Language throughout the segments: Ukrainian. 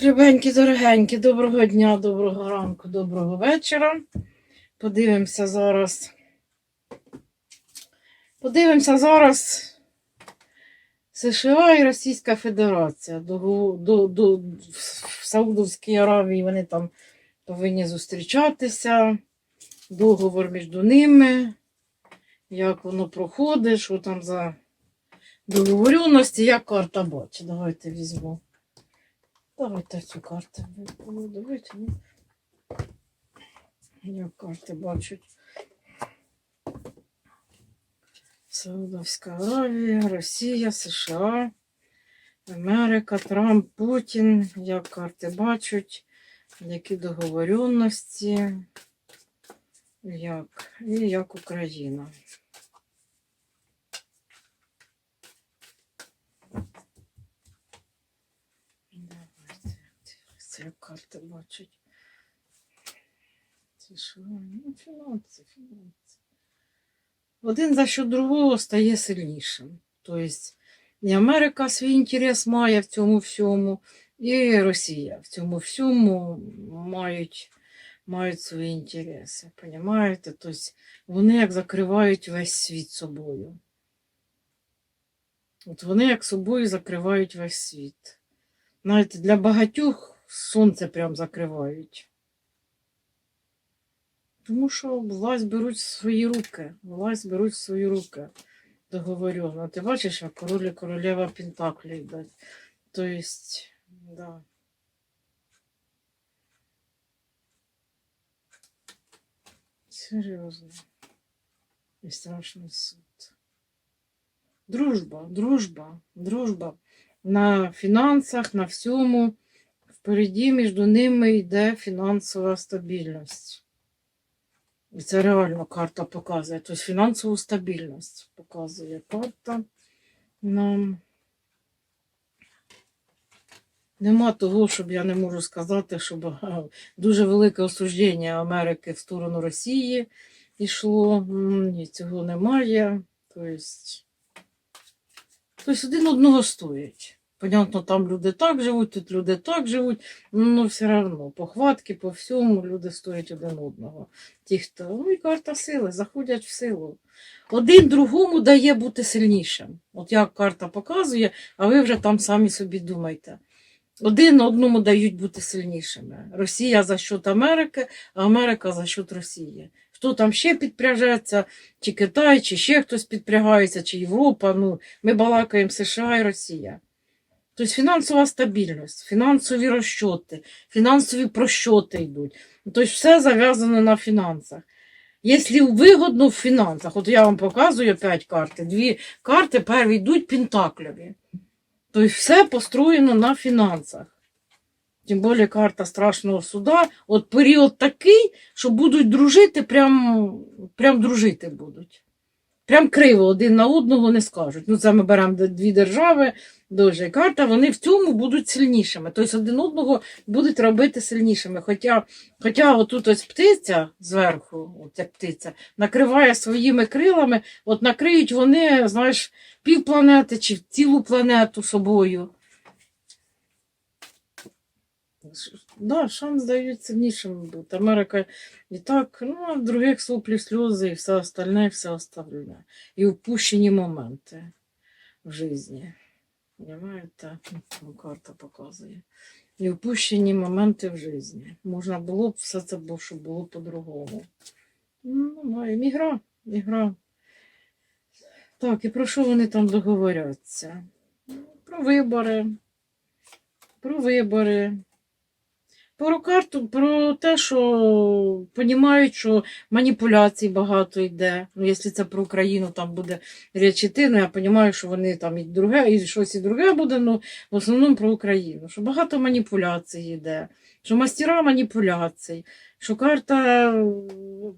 Так, любенькі, дорогенькі, доброго дня, доброго ранку, доброго вечора. Подивимося зараз. Подивимося зараз США і Російська Федерація. До, до, до, в Саудовській Аравії вони там повинні зустрічатися. Договор між ними. Як воно проходить, що там за договоренності, як карта бачить. Давайте візьму. Давайте цю карту. Ну, Давайте. ну. Як карти бачать. Саудовська Аравія, Росія, США, Америка, Трамп, Путін. Як карти бачать, які договоренності, як, і як Україна. Давайте як карти бачать. Це що? Ну, фінанси, фінанси. Один за що другого стає сильнішим. Тобто і Америка свій інтерес має в цьому всьому, і Росія в цьому всьому мають, мають свої інтереси. Понімаєте? Тобто вони як закривають весь світ собою. От вони як собою закривають весь світ. Знаєте, для багатьох сонце прям закривають. Тому що власть беруть в свої руки. Власть беруть в свої руки. Договорено. Ти бачиш, як король і королева Пентаклі йдуть. Тобто, да. Серйозно. І страшний суд. Дружба, дружба, дружба. На фінансах, на всьому. Впереді між ними йде фінансова стабільність. І це реально карта показує. Тобто фінансову стабільність показує карта нам. Нема того, щоб я не можу сказати, щоб дуже велике осудження Америки в сторону Росії йшло. Ні, цього немає. Тобто, тобто один одного стоять. Понятно, там люди так живуть, тут люди так живуть, ну все одно, похватки по всьому люди стоять один одного. Ті, хто, ну і карта сили, заходять в силу. Один другому дає бути сильнішим. От як карта показує, а ви вже там самі собі думайте. Один одному дають бути сильнішими. Росія за счет Америки, а Америка за счет Росії. Хто там ще підпряжеться, чи Китай, чи ще хтось підпрягається, чи Європа. Ну, ми балакаємо США і Росія. Тобто фінансова стабільність, фінансові розчоти, фінансові прощоти йдуть. Тобто все зав'язано на фінансах. Якщо вигодно в фінансах, от я вам показую 5 карт, дві карти перві йдуть пентаклеві. Тобто все построєно на фінансах. Тим більше карта страшного суда. От період такий, що будуть дружити, прям, прям дружити будуть. Прям криво один на одного не скажуть. Ну, це ми беремо дві держави, дуже карта, вони в цьому будуть сильнішими. Тобто один одного будуть робити сильнішими. Хоча, хоча отут ось птиця зверху, оця птиця, накриває своїми крилами, от накриють вони, знаєш, півпланети чи цілу планету собою. Да, шанс дають сильнішим бути. Америка і так, ну, а в других соплі сльози і все остальне, і все остальне. І упущені моменти в житті. Понимаєте? Карта показує. І упущені моменти в житті. Можна було б все це було, щоб було по-другому. Ну, ну, і ігра, ігра. Так, і про що вони там договоряться? Про вибори. Про вибори. Про карту, про те, що розуміють, що маніпуляцій багато йде. Ну, якщо це про Україну там буде річ іти, ну я розумію, що вони там і друге, і щось і друге буде, ну в основному про Україну. Що багато маніпуляцій йде, що мастера маніпуляцій, що карта,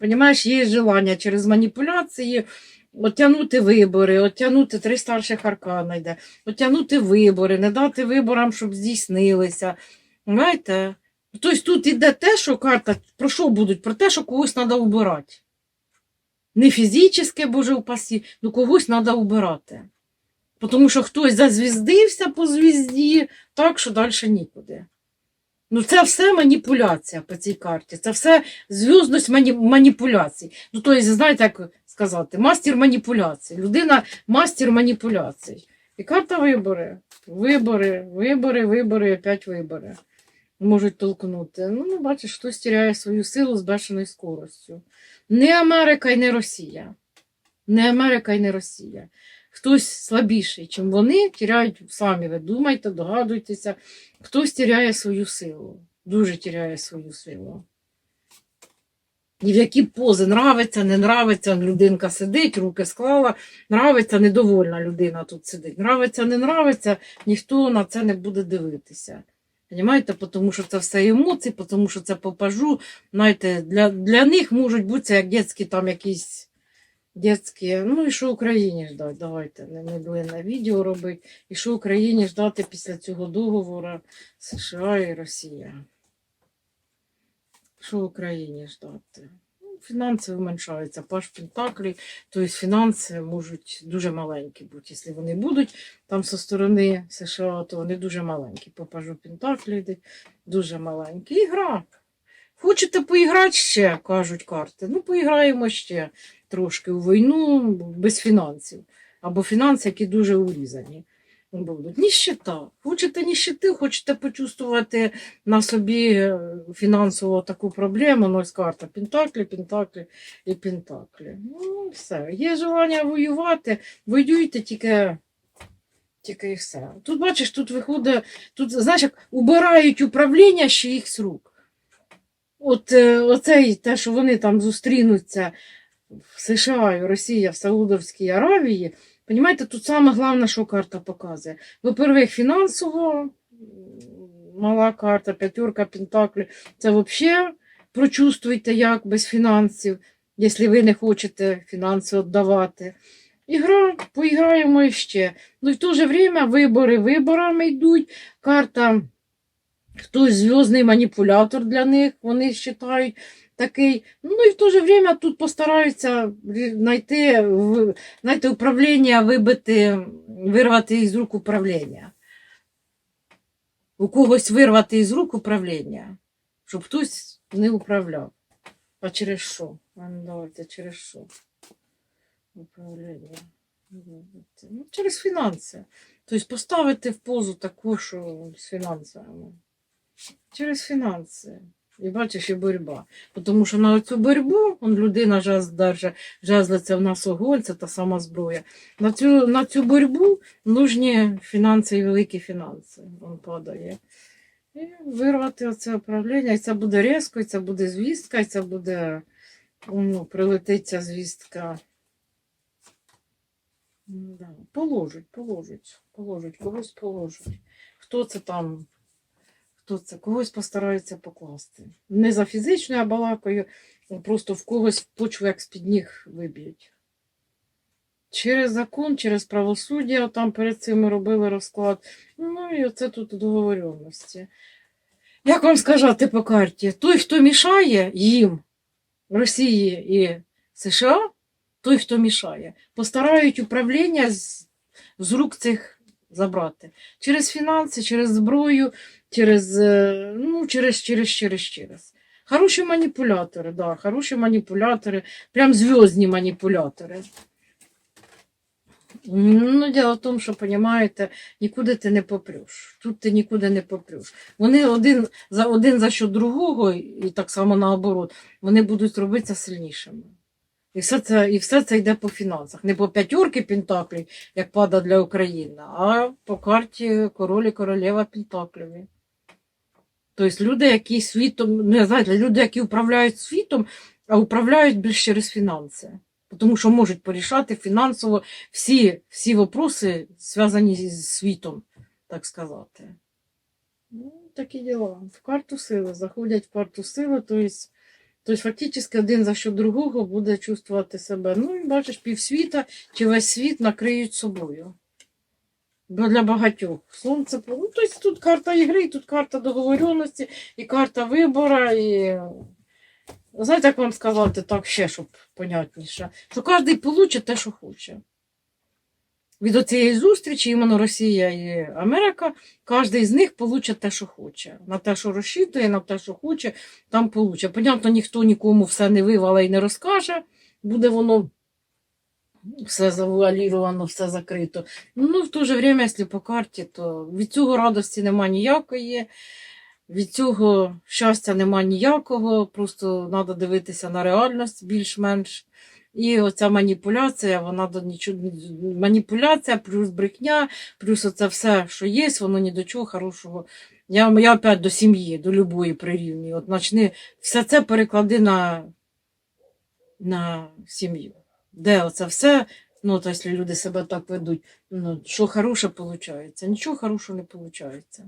розумієш, є желання через маніпуляції. Оттягнути вибори, оттягнути три старших аркана йде, оттягнути вибори, не дати виборам, щоб здійснилися. Знаєте? Тобто тут іде те, що карта, про що будуть? Про те, що когось треба вбирати. Не фізичне, боже упасі, ну когось треба вбирати. Тому що хтось зазвіздився по звізді, так що далі нікуди. Ну, це все маніпуляція по цій карті. Це все зв'язність мані... маніпуляцій. Ну, тобто, знаєте, як сказати, мастер маніпуляцій. Людина мастер маніпуляцій. І карта вибори. Вибори, вибори, вибори, опять вибори. Можуть толкнути. Ну, ну, бачиш, хтось тіряє свою силу з бешеною скоростю. Не Америка і не Росія. Не Америка і не Росія. Хтось слабіший, чим вони, тіряють, самі ви думайте, догадуйтеся, хтось тіряє свою силу. Дуже тіряє свою силу. І в які пози нравиться, не нравиться, людинка сидить, руки склала, нравиться, недовольна людина тут сидить. Нравиться, не нравиться, ніхто на це не буде дивитися. Понімаєте, тому що це все емоції, тому що це попажу. Знаєте, для, для них можуть бути це як дітські там якісь дітські. Ну і що Україні ждати? Давайте не, не на відео робити. І що Україні ждати після цього договору США і Росія? Що Україні ждати? Фінанси вменшаються. Паш Пентаклі, тобто фінанси можуть дуже маленькі бути. Якщо вони будуть там зі сторони США, то вони дуже маленькі. По пажу Пентаклі дуже маленькі. Ігра. Хочете поіграти ще, кажуть карти. Ну, поіграємо ще трошки у війну без фінансів. Або фінанси, які дуже урізані будуть. Ніщита. Хочете ніщити, хочете почувствувати на собі е, фінансову таку проблему, ну карта Пентаклі, Пентаклі і Пентаклі. Ну, все. Є желання воювати, воюйте тільки. Тільки і все. Тут, бачиш, тут виходить, тут, знаєш, як убирають управління ще їх з рук. От е, оцей, те, що вони там зустрінуться в США Росія в Саудовській Аравії, Понімаєте, тут саме головне, що карта показує. Во-первых, фінансово мала карта, п'ятерка пентаклі. Це взагалі прочувствуйте, як без фінансів, якщо ви не хочете фінанси віддавати. Ігра, поіграємо ще. Ну в то же время вибори виборами йдуть. Карта, хтось зв'язний маніпулятор для них, вони вважають такий. Ну і в то же время тут постараються знайти, знаєте, управління вибити, вирвати із рук управління. У когось вирвати із рук управління, щоб хтось не управляв. А через що? Ну давайте, через що? Управління. Ну, через фінанси. Тобто поставити в позу таку, що з фінансами. Через фінанси. І бачиш, і боротьба. Тому що на цю боротьбу людина жаз держа, в нас огонь, це та сама зброя. На цю, на цю боротьбу нужні фінанси і великі фінанси. Он падає. І вирвати оце управління. І це буде різко, і це буде звістка, і це буде ну, прилетить ця звістка. Положить, положить, положить, когось положить. Хто це там? Хто це? Когось постараються покласти. Не за фізичною балакою, а просто в когось почву як з-під ніг виб'ють. Через закон, через правосуддя, там перед цим робили розклад. Ну і оце тут договоренності. Як вам сказати по карті? Той, хто мішає їм, Росії і США, той, хто мішає, постарають управління з, з рук цих забрати. Через фінанси, через зброю, через, е, ну, через, через, через, через. Хороші маніпулятори, да, хороші маніпулятори, прям зв'язні маніпулятори. Ну, діло в тому, що, розумієте, нікуди ти не попреш. Тут ти нікуди не попреш. Вони один за один за що другого, і так само наоборот, вони будуть робитися сильнішими. І все це, і все це йде по фінансах. Не по п'ятірки Пентаклів, як пада для України, а по карті король і королева Пентакліві. Тобто люди, які світом, не знаєте, люди, які управляють світом, а управляють більше через фінанси. Тому що можуть порішати фінансово всі, всі вопроси, зв'язані з світом, так сказати. Ну, такі діла. В карту сили. Заходять в карту сили, тобто, тобто фактично один за що другого буде чувствувати себе. Ну і бачиш, півсвіта чи весь світ накриють собою. Бо для багатьох. Сонце, ну, тобто тут карта ігри, тут карта договоренності, і карта вибору, і знаєте, як вам сказати так ще, щоб понятніше, що кожен получить те, що хоче. від оцієї зустрічі, іменно Росія і Америка, кожен з них получить те, що хоче. На те, що розчитує, на те, що хоче, там получить. Понятно, ніхто нікому все не вивала і не розкаже. Буде воно все завуаліровано, все закрито. Ну, в то же время, якщо по карті, то від цього радості нема ніякої, від цього щастя нема ніякого, просто треба дивитися на реальність більш-менш. І оця маніпуляція, вона до нічого маніпуляція, плюс брехня, плюс оце все, що є, воно ні до чого хорошого. Я, я опять до сім'ї, до любої прирівнюю. От начни все це переклади на, на сім'ю. Де оце все, ну, то якщо люди себе так ведуть, ну, що хороше виходить? Нічого хорошого не виходить.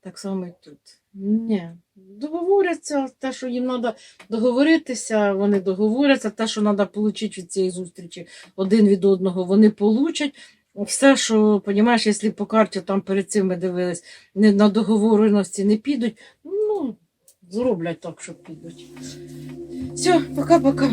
Так само і тут. Ні. Договоряться, те, що їм треба договоритися, вони договоряться, те, що треба отримати від цієї зустрічі один від одного, вони получать. Все, що, розумієш, якщо по карті там перед цим ми дивились, не на договореності не підуть, ну, зроблять так, що підуть. Все, пока-пока.